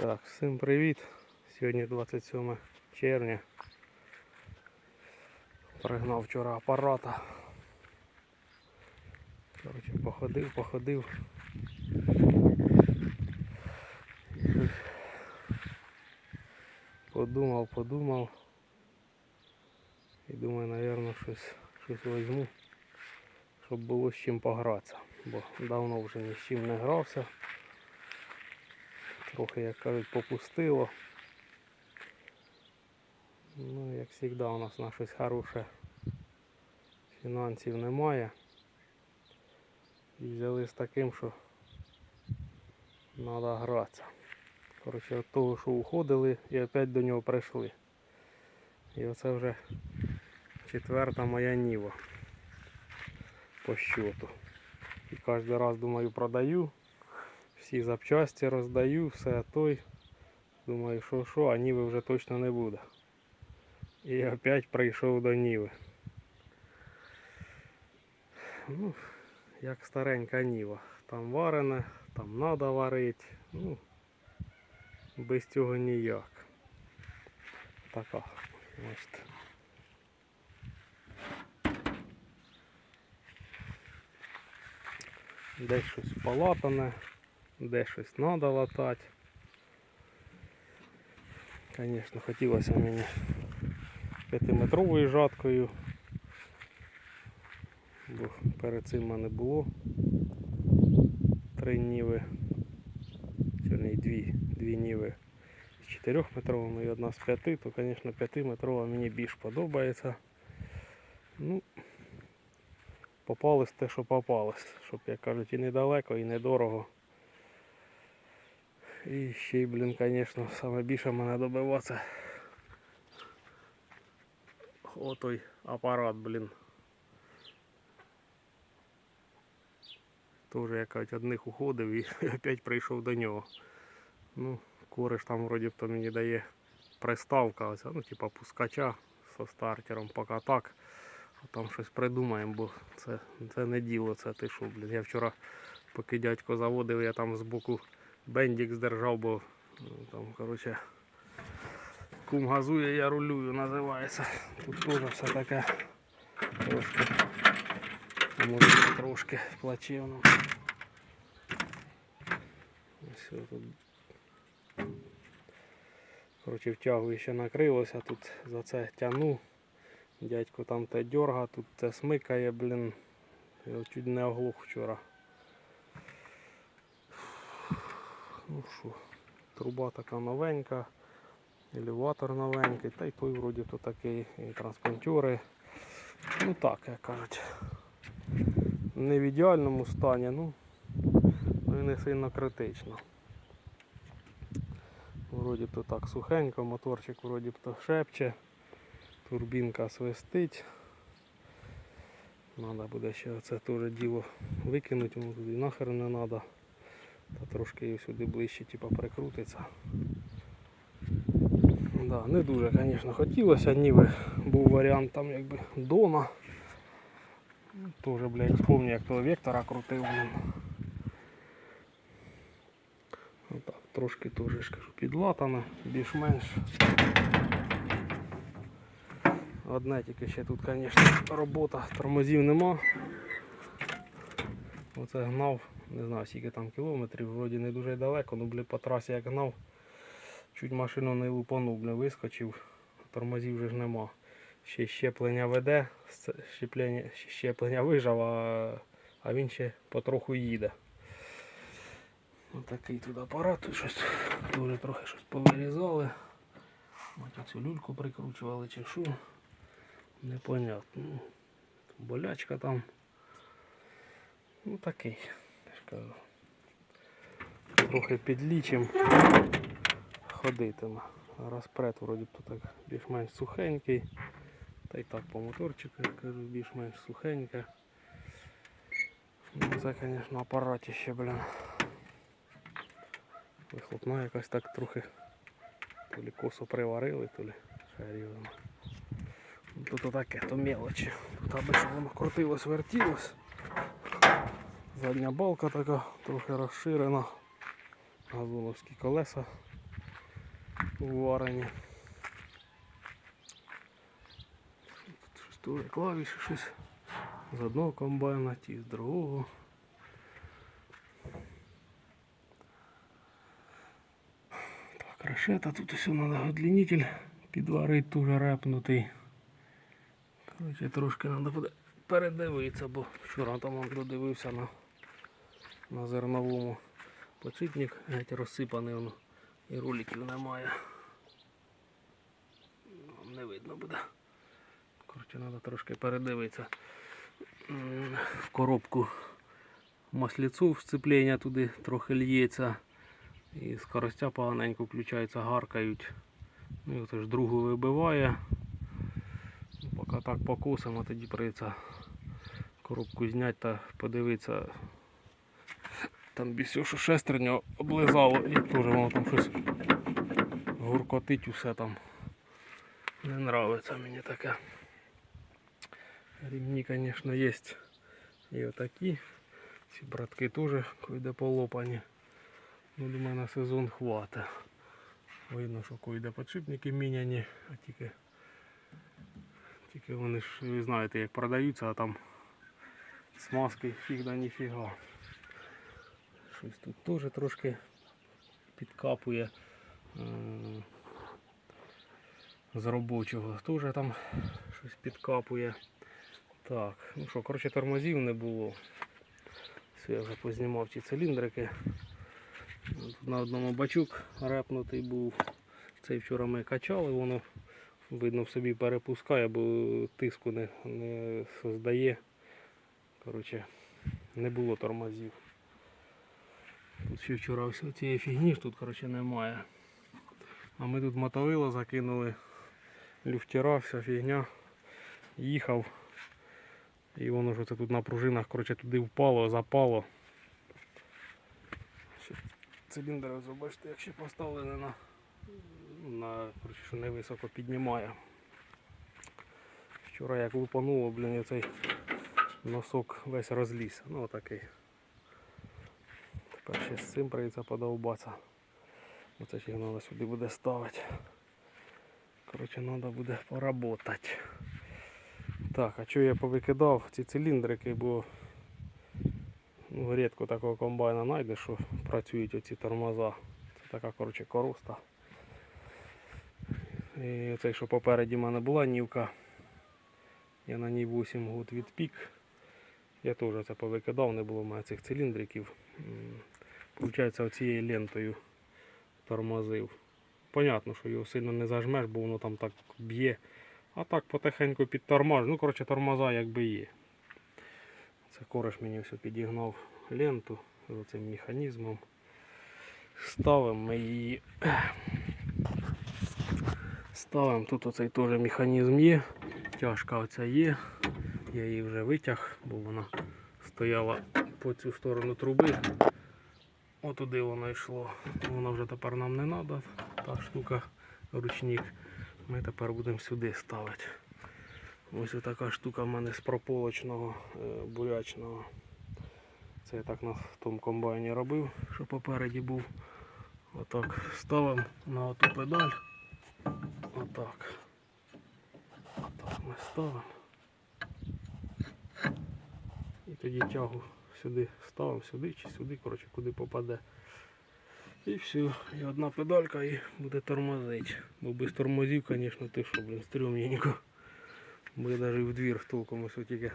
Так, всім привіт. Сьогодні 27 червня. Пригнав вчора апарата. Коротше, походив, походив. Подумав, подумав. І думаю, напевно, щось, щось візьму, щоб було з чим погратися. Бо давно вже ні з чим не грався. Трохи, як кажуть, попустило. Ну, як завжди, у нас на щось хороше фінансів немає. І взяли з таким, що треба гратися. Коротше, від того, що уходили, і опять до нього прийшли. І оце вже четверта моя ніва по щоту. І кожен раз думаю продаю всі запчасті роздаю, все той. Думаю, що що, а ніви вже точно не буде. І опять прийшов до ніви. Ну, як старенька ніва. Там варене, там треба варити. Ну, без цього ніяк. Така, бачите. Десь щось полатане, де щось треба латати. Звісно, хотілося мені п'ятиметровою жаткою, бо перед цим в мене було три ніви, сьогодні дві, дві ніви з чотирьохметровими і одна з п'яти, то, звісно, п'ятиметрова мені більш подобається. Ну, попалось те, що попалось, щоб, як кажуть, і недалеко, і недорого. І ще й, блін, звісно, саме більше мене добиватися. Отой апарат, блін. Тоже, як кажуть, одних уходив і опять прийшов до нього. Ну, кореш там вроді то мені дає приставка, ну, типа пускача со стартером, поки так. А там щось придумаємо, бо це, це не діло, це ти що, блін. Я вчора, поки дядько заводив, я там збоку бендік здержав, бо ну, там, коротше, кум газує, я рулюю, називається. Тут теж все таке трошки, може трошки плачевно. Ось тут. Коротше, втягую ще накрилося, тут за це тяну. Дядько там те дьорга, тут те смикає, блін. Я чуть не оглух вчора. Ну що, труба така новенька, елеватор новенький, та й той вроді то такий, і транспонтери. Ну так, як кажуть. Не в ідеальному стані, ну, ну і не сильно критично. Вроді б то так сухенько, моторчик вроді б то шепче. Турбінка свистить. Надо буде ще це теж діло викинути, воно туди нахер не треба. Та трошки її сюди ближче типа, прикрутиться. Да, не дуже, звісно, хотілося, ніби був варіант там якби Дона. Теж, блядь, вспомню, як того вектора крутив. Отак, трошки теж ж кажу, підлатано, більш-менш. Одне тільки ще тут, звісно, робота, тормозів нема. Оце гнав, не знаю скільки там кілометрів, вроді не дуже далеко, ну бля, по трасі як гнав, чуть машину не лупанув, бля, вискочив, тормозів вже ж нема. Ще щеплення веде, щеплення, щеплення вижав, а, а він ще потроху їде. Отакий тут апарат, тут щось дуже трохи щось повирізали. Мать цю люльку прикручували чи що. Непонятно. Болячка там. Ну такий. Я. Трохи підлічим. Ходитиме. Розпред вроді б так більш-менш сухенький. Та й так по моторчику, кажу, більш-менш сухеньке. Ну, це, звісно, апаратіще, блін. Вихлопна якась так трохи то лі косо приварили, то лі шарівно. Тут таке, то мелочі. Тут аби воно крутилось, вертілось. Задня балка така трохи розширена. Газоновські колеса варені. Тут щось клавіші щось. З одного комбайна, ті з другого. Так, решета, тут все надо удлинитель підварити, дуже репнутий. Короче, трошки треба буде передивитися, бо вчора там додивився на, на зерновому подшипник, геть розсипаний воно, і роликів немає. Вам не видно буде. Коротше, треба трошки передивитися. В коробку масліцу сцеплення туди трохи лється. І скоростя поганенько включається, гаркають. Ну і оце ж другу вибиває. Поки так покосимо, тоді прийдеться коробку зняти та подивитися. Там що шестерню облизало і теж воно там щось гуркотить усе там. Не нравиться мені таке. Ремні, звісно, є. І отакі. Ці братки теж койде полопані. Ну, думаю, на сезон хватить. Видно, що койде подшипники міняні, а тільки, тільки вони ж, ви знаєте, як продаються, а там смазки фіг да ніфіга. Щось тут теж трошки підкапує е, з робочого. Теж там щось підкапує. Так, ну що, коротше, тормозів не було. Все, я вже познімав ці циліндрики. Тут на одному бачок репнутий був. Цей вчора ми качали, воно видно в собі перепускає, бо тиску не, не создає. Коротше, не було тормозів. Тут ще вчора цієї фігні ж тут коротше, немає. А ми тут мотовило закинули, люфтера, вся фігня. Їхав. І воно ж оце тут на пружинах коротше, туди впало, запало. Циліндр, бачите, якщо поставлений на, на коротше, що невисоко піднімає. Вчора як лупануло, блін, цей носок весь розліз. Ну отакий. Тепер ще з цим прийдеться подовбатися. Оце ще треба сюди буде ставити. Коротше, треба буде поработати. Так, а що я повикидав ці циліндрики, бо ну, рідко такого комбайна знайдеш, що працюють оці тормоза. Це така коротше короста. І цей, що попереді в мене була нівка. Я на ній 8 год відпік. Я теж це повикидав, не було в мене цих циліндриків. Получається, оцією лентою тормозив. Понятно, що його сильно не зажмеш, бо воно там так б'є. А так потихеньку підтормаж. Ну, коротше, тормоза якби є. Це кореш мені все підігнав ленту з цим механізмом. Ставимо ми її. Ставимо. Тут оцей теж механізм є. Тяжка оця є. Я її вже витяг, бо вона стояла по цю сторону труби. Отуди воно йшло. Воно вже тепер нам не треба. Та штука ручник. Ми тепер будемо сюди ставити. Ось така штука в мене з прополочного е, бурячного. Це я так на тому комбайні робив, що попереді був. Отак ставимо на оту педаль. Отак. Отак ми ставимо. І тоді тягу сюди ставимо, сюди чи сюди, коротше, куди попаде. І все, і одна педалька і буде тормозити. Бо без тормозів, звісно, ти що, блін, стрьомненько. Бо я навіть в двір толком ось тільки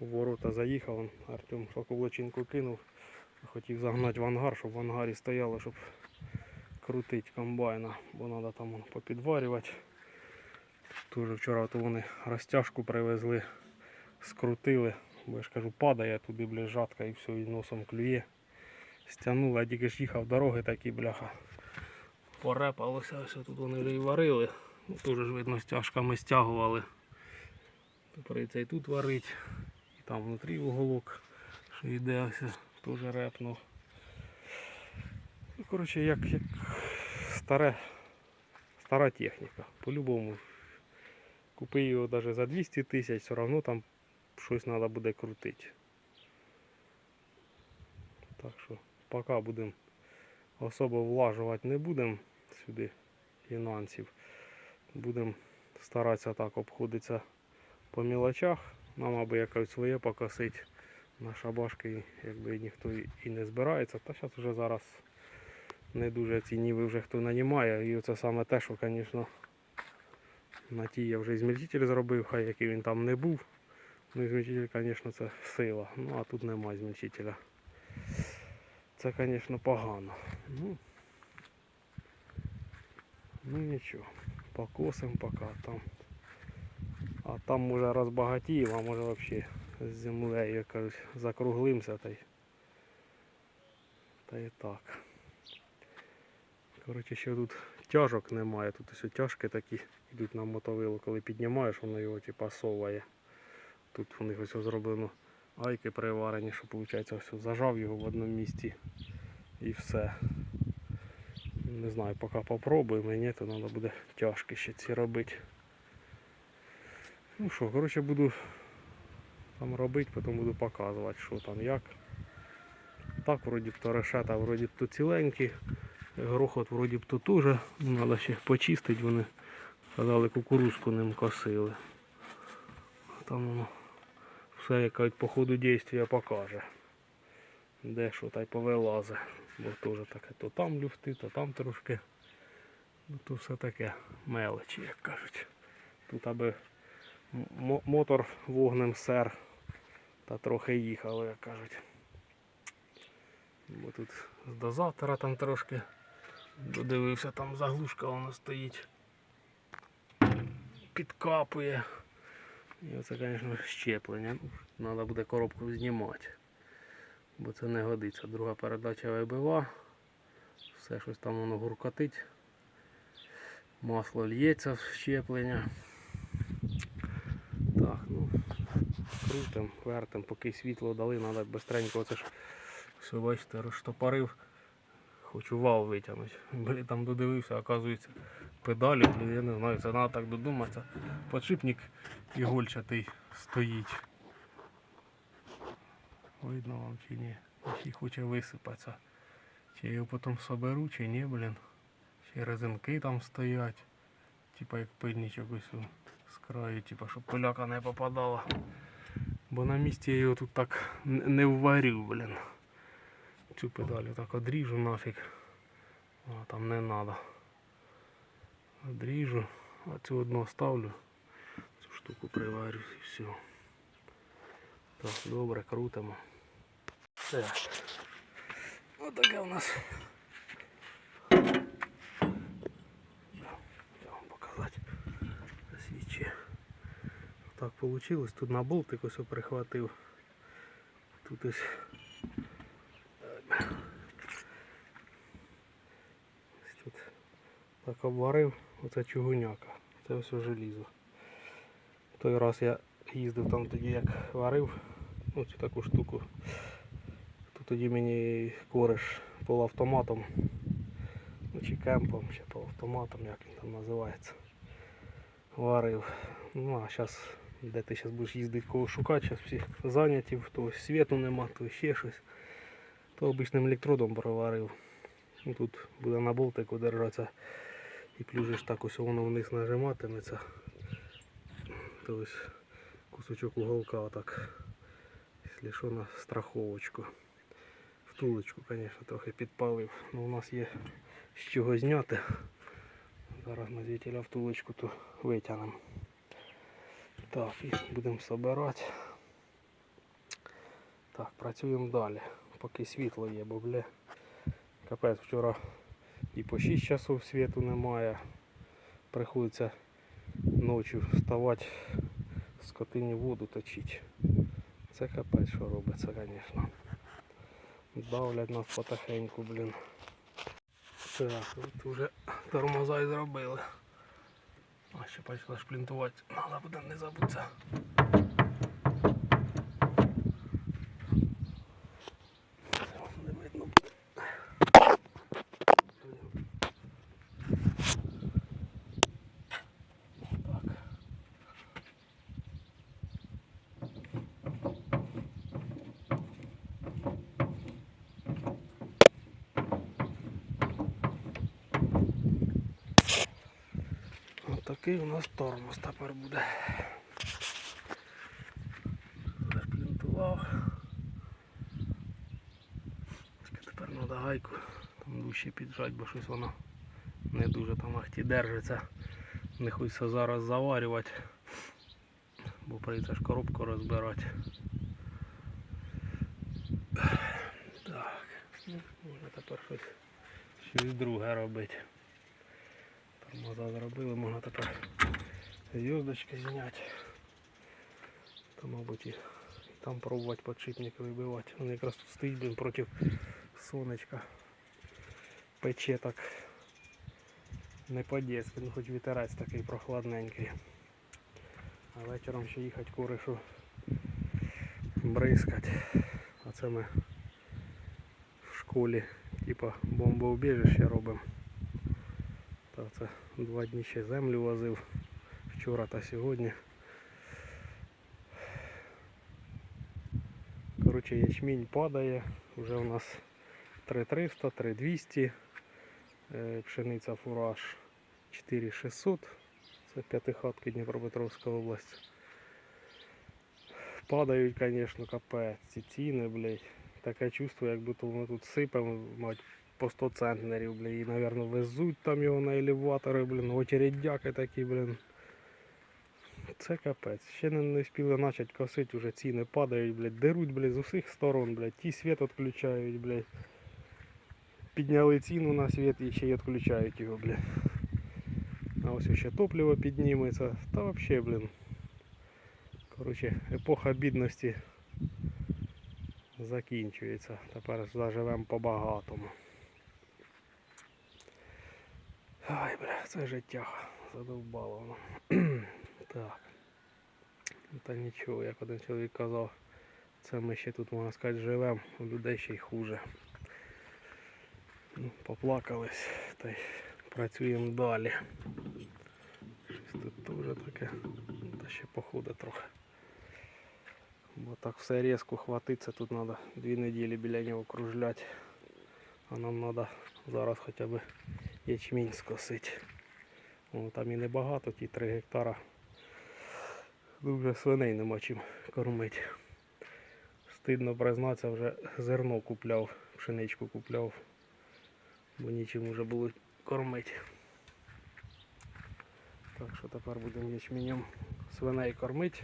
в ворота заїхав, Артем шоковлочинку кинув. Хотів загнати в ангар, щоб в ангарі стояло, щоб крутити комбайна, бо треба там попідварювати. Тоже вчора то вони розтяжку привезли, скрутили, бо я ж кажу, падає туди, бля, жатка і все, і носом клює. Стягнули, а тільки ж їхав дороги такі, бляха. Порепалося, все тут вони вже і варили. Ну, Теж ж видно, стяжками стягували. Тепер і тут варить. І там внутрі уголок, що йде ось, теж репнув. Ну, коротше, як, як старе, стара техніка. По-любому. Купи його навіть за 200 тисяч, все одно там щось треба буде крутити. Так що поки будемо особо влажувати не будемо сюди. фінансів. Будемо старатися так обходитися по мілочах. Нам аби якось своє покосити. На шабашки якби ніхто і- не збирається. Та зараз вже зараз не дуже ці ніви вже хто нанімає. І це саме те, що, звісно, на тій я вже і зробив, хай який він там не був. Ну, і змільчитель, звісно, це сила. Ну, а тут немає змільчителя. Це, звісно, погано. Ну, ну нічого. Покосим поки там. А там може розбагатіємо, а може взагалі з землею як кажуть, закруглимося та й. Та й так. Коротше, ще тут тяжок немає. Тут ось тяжки такі йдуть на мотовилу, коли піднімаєш, воно його типа соває. Тут у них ось зроблено гайки приварені, що виходить, ось зажав його в одному місці і все. Не знаю, поки попробуємо, ні, то треба буде тяжки ще ці робити. Ну що, коротше, буду там робити, потім буду показувати, що там як. Так, вроді б то решета, вроді б то ціленькі. Грохот вроді б то теж. Треба ще почистити, вони казали, кукурузку ним косили. Там воно все як по ходу дійства покаже. Де що та й повилазе. Бо теж таке, то там люфти, то там трошки. Ну то все таке мелочі, як кажуть. Тут аби мотор вогнем сер та трохи їхало, як кажуть. Бо тут з дозатора там трошки додивився, там заглушка вона стоїть. Підкапує. І оце, звісно, щеплення. Треба буде коробку знімати. Бо це не годиться. Друга передача вибива. Все щось там воно гуркотить. Масло лється в щеплення. Так, ну крутим, вертим, поки світло дали, треба бистренько оце ж все бачите, розштопорив. Хочу вал витягнути. Блін, там додивився, оказується, педалі, блін, я не знаю, це треба так додуматися. Подшипник ігольчатий стоїть. Видно вам чи ні. Ще хоче висипатися. Чи я його потім соберу, чи ні, блін. Ще резинки там стоять. Типа як пильничок ось з краю, типа, щоб пиляка не попадала. Бо на місці я його тут так не вварю, блін. Цю педаль так одріжу нафіг. А, там не треба. Одріжу, а цю одну оставлю. Цю штуку приварю і все. Так, добре, крутимо. Все. Отаке у нас. Я вам показати. Свічі. Так вийшло. Тут на болтик ось прихватив. Тут ось. Ось тут так обварив. Оце чугуняка. Це все желізо. Той раз я їздив там тоді як варив. Ну, цю таку штуку. То тоді мені кореш полуавтоматом. Ну, чи кемпом, чи полуавтоматом, як він там називається. Варив. Ну а зараз, де ти зараз будеш їздити кого шукати, зараз всі зайняті, то світу нема, то ще щось. То обичним електродом проварив. Ну, тут буде на болтику держатися. І плюс так ось воно вниз нажиматиметься. То ось кусочок уголка отак. Якщо що на страховочку. Втулочку, звісно, трохи підпалив. Ну, у нас є з чого зняти. Зараз на звітіля втулочку то витягнемо. Так, і будемо збирати. Так, працюємо далі. Поки світло є, бо бля. Капець вчора і по 6 часов світу немає. Приходиться ночі вставати, скотині воду точити. Це капець, що робиться, звісно. Давлять нас потихеньку, блін. Так, от вже тормоза і зробили. А ще почала шплінтувати. Треба буде не забутися. Не видно буде. Так. Отакий у нас тормоз тепер буде. Заплінтував. Тепер треба гайку там дужче піджати, бо щось воно не дуже там ахті держиться. Не хочеться зараз заварювати, бо прийдеться ж коробку розбирати. Так, можна тепер щось, щось друге робити. Тормоза зробили, можна тепер зв'язочки зняти. То, мабуть, і, там пробувати подшипники вибивати. Він якраз тут стоїть блін, проти сонечка. Пече так не по-дєцьки, ну хоч вітерець такий прохладненький. А вечором ще їхати куришу бризкати. А це ми в школі типа бомбоубіжище робимо. Та це два дні ще землю возив. Вчора та сьогодні. Коротше, ячмінь падає. Вже у нас 3300, 3200. Е, Пшениця фураж 4600. Це п'ятихатки Дніпропетровська область. Падають, звісно, капець. Ці ціни, блядь. Таке чувство, як будто воно тут сипемо, мать, по 100 центнерів, блядь. І, мабуть, везуть там його на елеватори, блін, очередяки такі, блін. Це капець. Ще не, не спіли почати косити, вже ціни падають, блядь, деруть, блядь, з усіх сторон, блядь. Ті світ відключають, блядь. Підняли ціну на світ і ще й відключають його, блядь. А ось ще топливо підніметься. Та взагалі, блін. Коротше, епоха бідності закінчується. Тепер заживемо по-багатому. Ай, бля, це життя. Задовбало воно. так. Та нічого, як один чоловік казав, це ми ще тут, можна сказати, живемо, у людей ще й хуже. Ну, поплакались та й працюємо далі. Щось тут теж таке. Та ще походить трохи. Бо так все різко хватиться, тут треба дві неділі біля нього кружляти. А нам треба зараз хоча б ячмінь скосити. О, там і небагато, ті 3 гектара. Дуже свиней нема чим кормити. Стидно признатися, вже зерно купляв, пшеничку купляв, бо нічим вже було кормити. Так що тепер будемо ячменем свиней кормити.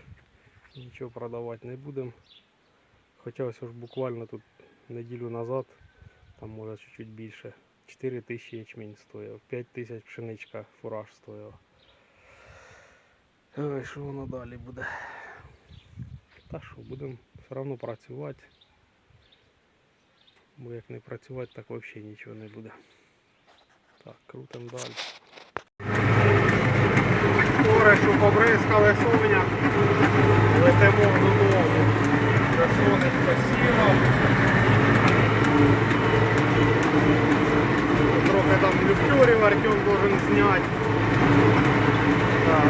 Нічого продавати не будемо. Хоча ось буквально тут неділю назад, там може чуть-чуть більше, 4 тисячі ячмінь стояв, 5 тисяч пшеничка фураж стояв. Ой, що воно далі буде? Та що, будемо все одно працювати. Бо як не працювати, так взагалі нічого не буде. Так, крутимо далі. Корешу побризкали соня. Летимо додому. Вже сонечко Трохи там люфтюрів Артем должен зняти. Так,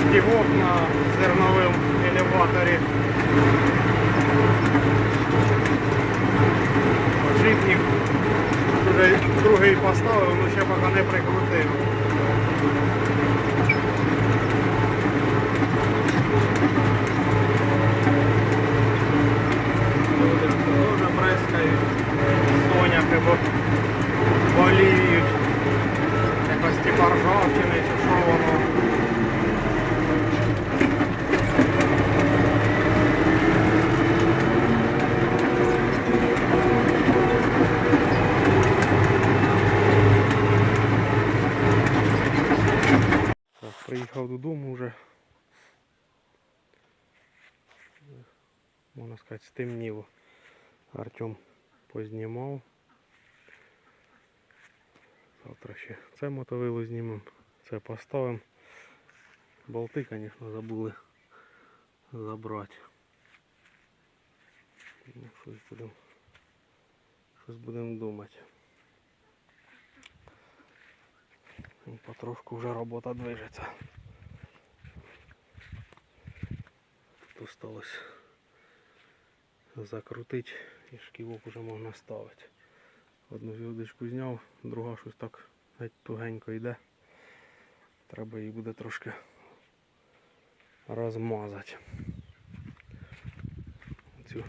штігок на зерновому елеваторі. Подшипник вже другий поставив, але ще поки не прикрутив. Люди теж бризкають, соняхи, бо боліють. Якось типа ржавчини чи що воно. Так, приїхав додому вже. Можна сказати, стемніло. Артем познімав. Завтра ще це мотовило знімемо, це поставимо. Болти, звісно, забули забрати. Ну, щось будемо щось будемо думати. Потрошку вже робота движеться. Тут осталось закрутити і шківок вже можна ставити. Одну зв'язочку зняв, друга щось так геть тугенько йде. Треба її буде трошки розмазати. Цю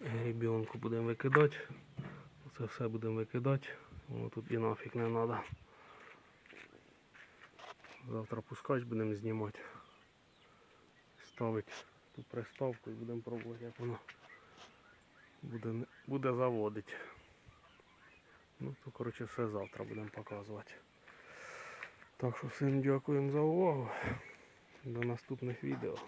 грібінку будемо викидати. Це все будемо викидати. Воно тут і нафіг не треба. Завтра пускач будемо знімати. Ставити ту приставку і будемо пробувати, як воно буде, буде заводити. Ну, то коротше все завтра будемо показувати. Так що всім дякуємо за увагу. До наступних відео.